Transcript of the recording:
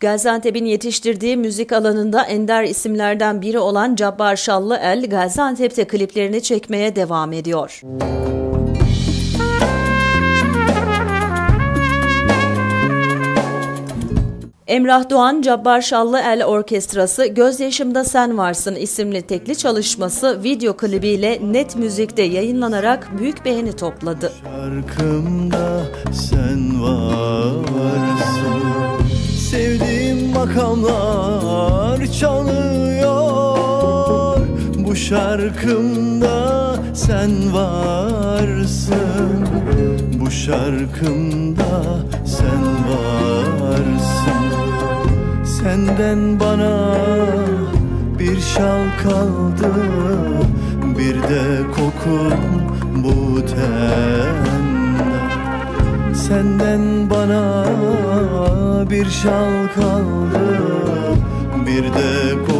Gaziantep'in yetiştirdiği müzik alanında ender isimlerden biri olan Cabbar Şallıel, Gaziantep'te kliplerini çekmeye devam ediyor. Emrah Doğan, Cabbar Şallıel Orkestrası Gözyaşımda Sen Varsın isimli tekli çalışması video klibiyle Net Müzik'te yayınlanarak büyük beğeni topladı. Şarkımda sen makamlar çalıyor. Bu şarkımda sen varsın. Bu şarkımda sen varsın. Senden bana bir şal kaldı. Bir de kokun bu tende. Senden bana bir şal kaldı Bir de kokun